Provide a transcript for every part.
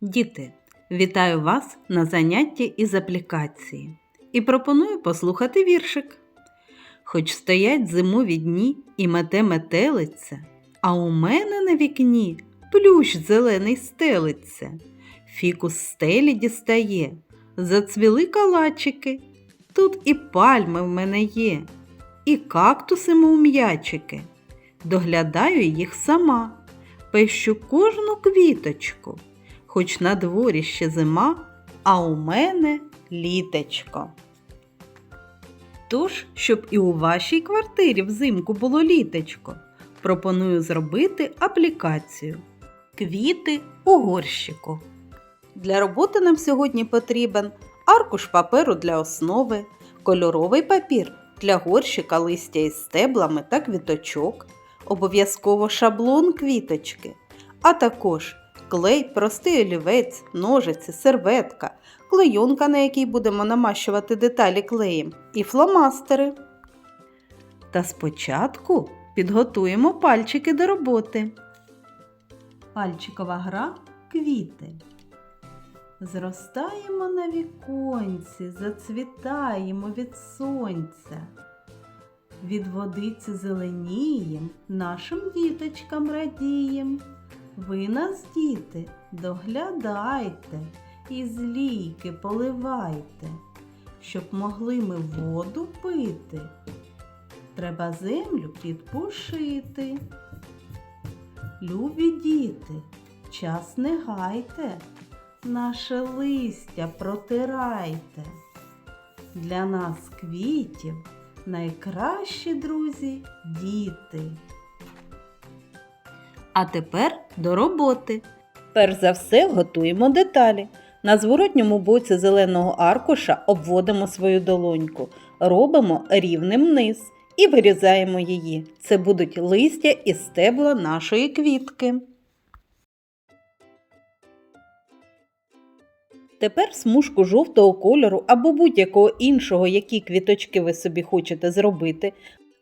Діти, вітаю вас на занятті із аплікації і пропоную послухати віршик. Хоч стоять зимові дні і мете метелиця, а у мене на вікні плющ зелений стелиться, фікус стелі дістає, зацвіли калачики, тут і пальми в мене є, і кактуси мовм'ячики. Доглядаю їх сама, пещу кожну квіточку хоч на дворі ще зима, а у мене літечко. Тож, щоб і у вашій квартирі взимку було літечко, пропоную зробити аплікацію Квіти у горщику. Для роботи нам сьогодні потрібен аркуш паперу для основи, кольоровий папір для горщика листя із стеблами та квіточок, обов'язково шаблон квіточки, а також клей, простий олівець, ножиці, серветка, клейонка, на якій будемо намащувати деталі клеєм, і фломастери. Та спочатку підготуємо пальчики до роботи. Пальчикова гра квіти. Зростаємо на віконці, зацвітаємо від сонця. Від водиці зеленієм, нашим діточкам радієм. Ви нас, діти, доглядайте і з лійки поливайте, щоб могли ми воду пити. Треба землю підпушити. Любі діти, час не гайте, наше листя протирайте. Для нас квітів найкращі друзі діти. А тепер до роботи. Перш за все готуємо деталі. На зворотньому боці зеленого аркуша обводимо свою долоньку, робимо рівним низ і вирізаємо її. Це будуть листя і стебла нашої квітки. Тепер смужку жовтого кольору або будь-якого іншого, які квіточки ви собі хочете зробити,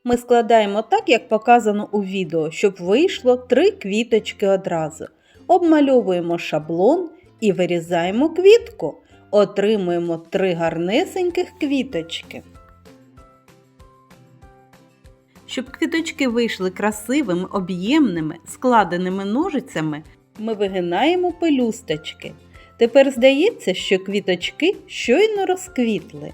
ми складаємо так, як показано у відео, щоб вийшло три квіточки одразу. Обмальовуємо шаблон і вирізаємо квітку. Отримуємо три гарнесеньких квіточки. Щоб квіточки вийшли красивими, об'ємними, складеними ножицями, ми вигинаємо пелюсточки. Тепер здається, що квіточки щойно розквітли.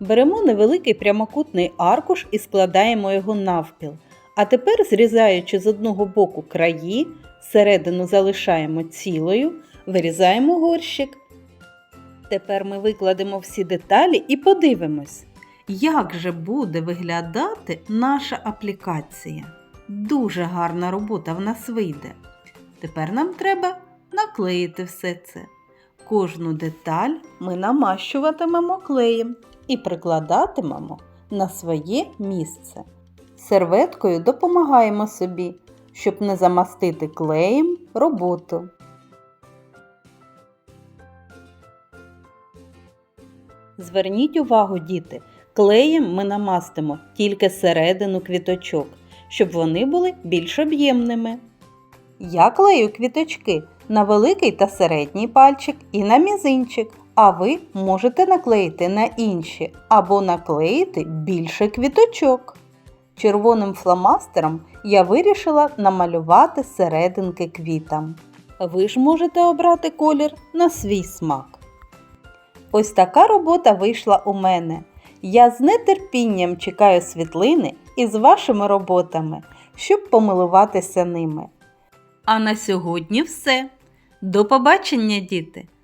Беремо невеликий прямокутний аркуш і складаємо його навпіл. А тепер, зрізаючи з одного боку краї, середину залишаємо цілою, вирізаємо горщик. Тепер ми викладемо всі деталі і подивимось, як же буде виглядати наша аплікація. Дуже гарна робота в нас вийде. Тепер нам треба наклеїти все це. Кожну деталь ми намащуватимемо клеєм і прикладатимемо на своє місце. Серветкою допомагаємо собі, щоб не замастити клеєм роботу. Зверніть увагу, діти, клеєм ми намастимо тільки середину квіточок, щоб вони були більш об'ємними. Я клею квіточки на великий та середній пальчик і на мізинчик, а ви можете наклеїти на інші або наклеїти більше квіточок. Червоним фломастером я вирішила намалювати серединки квітам. Ви ж можете обрати колір на свій смак. Ось така робота вийшла у мене. Я з нетерпінням чекаю світлини із вашими роботами, щоб помилуватися ними. А на сьогодні все. До побачення, діти!